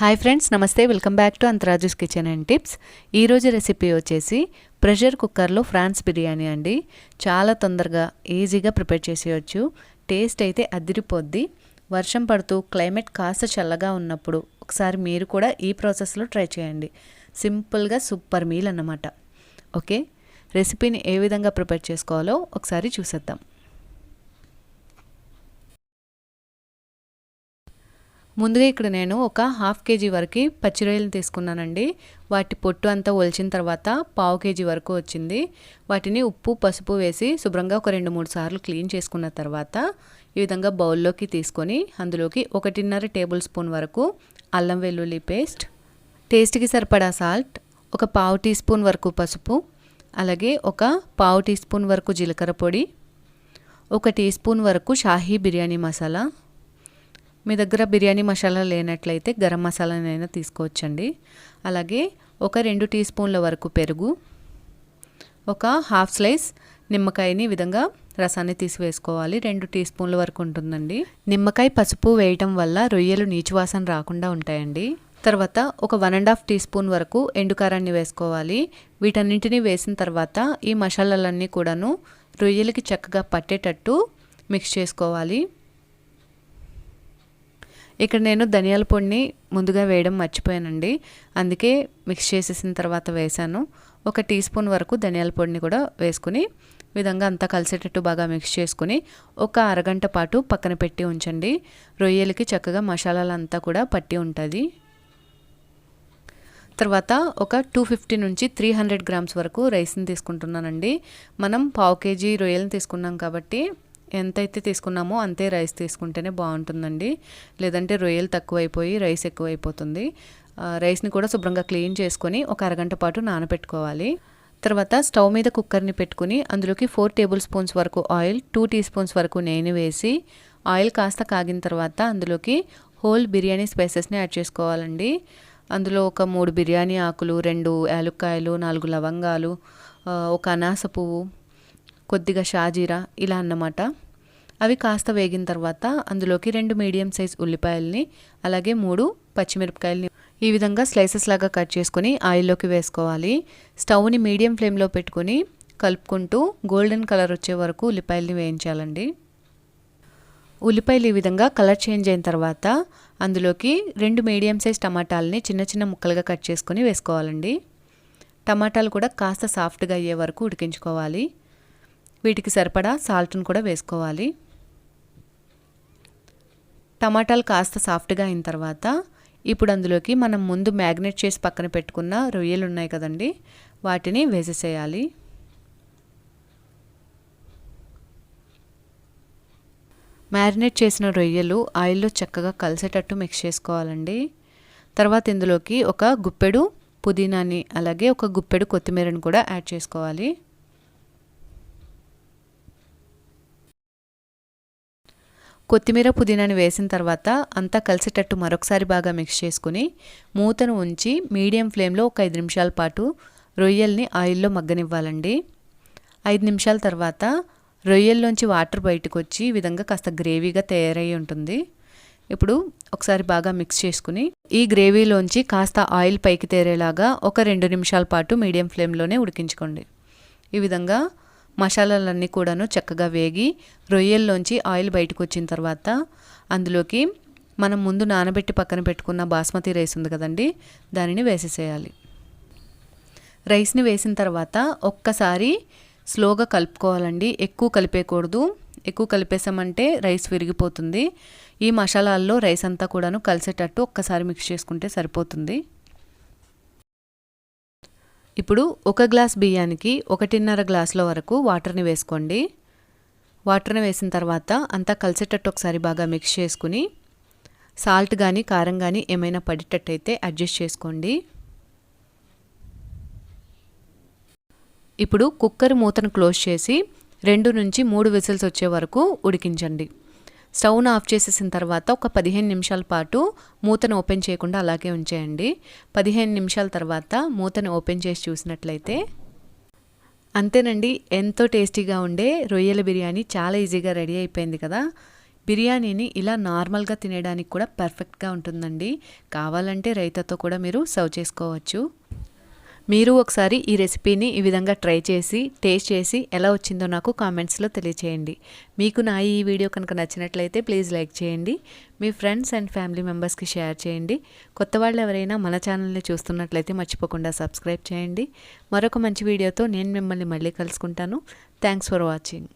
Hi friends నమస్తే. Welcome back to అంతరాజుస్ kitchen and tips ఈరోజు recipe వచ్చేసి ప్రెషర్ కుక్కర్లో ఫ్రాన్స్ బిర్యానీ అండి. చాలా తొందరగా ఈజీగా ప్రిపేర్ చేసేయచ్చు. టేస్ట్ అయితే అదిరిపోద్ది. వర్షం పడుతూ క్లైమేట్ కాస్త చల్లగా ఉన్నప్పుడు ఒకసారి మీరు కూడా ఈ ప్రాసెస్లో ట్రై చేయండి. సింపుల్గా సూపర్ మీల్ అన్నమాట. ఓకే రెసిపీని ఏ విధంగా ప్రిపేర్ చేసుకోవాలో ఒకసారి చూసేద్దాం. ముందుగా ఇక్కడ నేను ఒక హాఫ్ కేజీ వరకు పచ్చి రొయ్యలు తీసుకున్నానండి. వాటి పొట్టు అంతా ఒలిచిన తర్వాత పావు కేజీ వరకు వచ్చింది. వాటిని ఉప్పు పసుపు వేసి శుభ్రంగా ఒక రెండు మూడు సార్లు క్లీన్ చేసుకున్న తర్వాత ఈ విధంగా బౌల్లోకి తీసుకొని అందులోకి ఒకటిన్నర టేబుల్ స్పూన్ వరకు అల్లం వెల్లుల్లి పేస్ట్ టేస్ట్కి సరిపడా సాల్ట్ ఒక పావు టీ స్పూన్ వరకు పసుపు అలాగే ఒక పావు టీ స్పూన్ వరకు జీలకర్ర పొడి ఒక టీ స్పూన్ వరకు షాహీ బిర్యానీ మసాలా మీ దగ్గర బిర్యానీ మసాలా లేనట్లయితే గరం మసాలానైనా తీసుకోవచ్చండి. అలాగే ఒక రెండు టీ స్పూన్ల వరకు పెరుగు ఒక హాఫ్ స్లైస్ నిమ్మకాయని విధంగా రసాన్ని తీసివేసుకోవాలి. రెండు టీ స్పూన్ల వరకు ఉంటుందండి. నిమ్మకాయ పసుపు వేయటం వల్ల రొయ్యలు నీచువాసన రాకుండా ఉంటాయండి. తర్వాత ఒక one and half tea spoon వరకు ఎండుకారాన్ని వేసుకోవాలి. వీటన్నింటినీ వేసిన తర్వాత ఈ మసాలాలన్నీ కూడాను రొయ్యలకి చక్కగా పట్టేటట్టు మిక్స్ చేసుకోవాలి. ఇక్కడ నేను ధనియాల పొడిని ముందుగా వేయడం మర్చిపోయానండి. అందుకే మిక్స్ చేసేసిన తర్వాత వేసాను ఒక టీ స్పూన్ వరకు ధనియాల పొడిని కూడా వేసుకుని విధంగా అంతా కలిసేటట్టు బాగా మిక్స్ చేసుకుని ఒక అరగంట పాటు పక్కన పెట్టి ఉంచండి. రొయ్యలకి చక్కగా మసాలాలంతా కూడా పట్టి ఉంటుంది. తర్వాత ఒక టూ ఫిఫ్టీ నుంచి త్రీ హండ్రెడ్ గ్రామ్స్ వరకు రైస్ని తీసుకుంటున్నానండి. మనం పావు కేజీ రొయ్యలను తీసుకున్నాం కాబట్టి ఎంతైతే తీసుకున్నామో అంతే రైస్ తీసుకుంటేనే బాగుంటుందండి. లేదంటే రొయ్యలు తక్కువైపోయి రైస్ ఎక్కువైపోతుంది. రైస్ని కూడా శుభ్రంగా క్లీన్ చేసుకొని ఒక అరగంట పాటు నానబెట్టుకోవాలి. తర్వాత స్టవ్ మీద కుక్కర్ని పెట్టుకుని అందులోకి ఫోర్ టేబుల్ స్పూన్స్ వరకు ఆయిల్ టూ టీ స్పూన్స్ వరకు నెయ్యి వేసి ఆయిల్ కాస్త కాగిన తర్వాత అందులోకి హోల్ బిర్యానీ స్పైసెస్ని యాడ్ చేసుకోవాలండి. అందులో ఒక మూడు బిర్యానీ ఆకులు రెండు యాలుక్కాయలు నాలుగు లవంగాలు ఒక అనాస పువ్వు కొద్దిగా షాజీరా ఇలా అన్నమాట. అవి కాస్త వేగిన తర్వాత అందులోకి రెండు మీడియం సైజ్ ఉల్లిపాయల్ని అలాగే మూడు పచ్చిమిరపకాయలని ఈ విధంగా స్లైసెస్ లాగా కట్ చేసుకొని ఆయిల్లోకి వేసుకోవాలి. స్టవ్ని మీడియం ఫ్లేమ్లో పెట్టుకొని కలుపుకుంటూ గోల్డెన్ కలర్ వచ్చే వరకు ఉల్లిపాయల్ని వేయించాలండి. ఉల్లిపాయలు ఈ విధంగా కలర్ చేంజ్ అయిన తర్వాత అందులోకి రెండు మీడియం సైజ్ టమాటాలని చిన్న చిన్న ముక్కలుగా కట్ చేసుకొని వేసుకోవాలండి. టమాటాలు కూడా కాస్త సాఫ్ట్గా అయ్యే వరకు ఉడికించుకోవాలి. వీటికి సరిపడా సాల్ట్ను కూడా వేసుకోవాలి. టమాటాలు కాస్త సాఫ్ట్గా అయిన తర్వాత ఇప్పుడు అందులోకి మనం ముందు మ్యాగ్నెట్ చేసి పక్కన పెట్టుకున్న రొయ్యలు ఉన్నాయి కదండి వాటిని వేసేసేయాలి. మ్యారినేట్ చేసిన రొయ్యలు ఆయిల్లో చక్కగా కలిసేటట్టు మిక్స్ చేసుకోవాలండి. తర్వాత ఇందులోకి ఒక గుప్పెడు పుదీనాని అలాగే ఒక గుప్పెడు కొత్తిమీరని కూడా యాడ్ చేసుకోవాలి. కొత్తిమీర పుదీనాని వేసిన తర్వాత అంతా కలిసేటట్టు మరొకసారి బాగా మిక్స్ చేసుకుని మూతను ఉంచి మీడియం ఫ్లేమ్లో ఒక ఐదు నిమిషాల పాటు రొయ్యల్ని ఆయిల్లో మగ్గనివ్వాలండి. ఐదు నిమిషాల తర్వాత రొయ్యల్లోంచి వాటర్ బయటకు వచ్చి ఈ విధంగా కాస్త గ్రేవీగా తయారై ఉంటుంది. ఇప్పుడు ఒకసారి బాగా మిక్స్ చేసుకుని ఈ గ్రేవీలోంచి కాస్త ఆయిల్ పైకి తేరేలాగా ఒక రెండు నిమిషాల పాటు మీడియం ఫ్లేమ్లోనే ఉడికించుకోండి. ఈ విధంగా మసాలాలన్నీ కూడాను చక్కగా వేగి రొయ్యల్లోంచి ఆయిల్ బయటకు వచ్చిన తర్వాత అందులోకి మనం ముందు నానబెట్టి పక్కన పెట్టుకున్న బాస్మతి రైస్ ఉంది కదండి దానిని వేసేసేయాలి. రైస్ని వేసిన తర్వాత ఒక్కసారి స్లోగా కలుపుకోవాలండి. ఎక్కువ కలిపేయకూడదు. ఎక్కువ కలిపేసామంటే రైస్ విరిగిపోతుంది. ఈ మసాలాల్లో రైస్ అంతా కూడాను కలిసేటట్టు ఒక్కసారి మిక్స్ చేసుకుంటే సరిపోతుంది. ఇప్పుడు ఒక గ్లాస్ బియ్యానికి ఒకటిన్నర గ్లాసుల వరకు వాటర్ని వేసుకోండి. వాటర్ని వేసిన తర్వాత అంతా కలిసేటట్టు ఒకసారి బాగా మిక్స్ చేసుకుని సాల్ట్ కానీ కారం కానీ ఏమైనా పడేటట్టయితే అడ్జస్ట్ చేసుకోండి. ఇప్పుడు కుక్కర్ మూతను క్లోజ్ చేసి రెండు నుంచి మూడు విజిల్స్ వచ్చే వరకు ఉడికించండి. స్టవ్ను ఆఫ్ చేసేసిన తర్వాత ఒక పదిహేను నిమిషాల పాటు మూతను ఓపెన్ చేయకుండా అలాగే ఉంచేయండి. పదిహేను నిమిషాల తర్వాత మూతను ఓపెన్ చేసి చూసినట్లయితే అంతేనండి ఎంతో టేస్టీగా ఉండే రొయ్యల బిర్యానీ చాలా ఈజీగా రెడీ అయిపోయింది కదా. బిర్యానీని ఇలా నార్మల్గా తినేయడానికి కూడా పర్ఫెక్ట్గా ఉంటుందండి. కావాలంటే రైతాతో కూడా మీరు సర్వ్ చేసుకోవచ్చు. మీరు ఒకసారి ఈ రెసిపీని ఈ విధంగా ట్రై చేసి టేస్ట్ చేసి ఎలా వచ్చిందో నాకు కామెంట్స్లో తెలియచేయండి. మీకు నా ఈ వీడియో కనుక నచ్చినట్లయితే ప్లీజ్ లైక్ చేయండి. మీ ఫ్రెండ్స్ అండ్ ఫ్యామిలీ మెంబర్స్కి షేర్ చేయండి. కొత్త వాళ్ళు ఎవరైనా మన ఛానల్ని చూస్తున్నట్లయితే మర్చిపోకుండా సబ్స్క్రైబ్ చేయండి. మరొక మంచి వీడియోతో నేను మిమ్మల్ని మళ్ళీ కలుసుకుంటాను. Thanks for watching.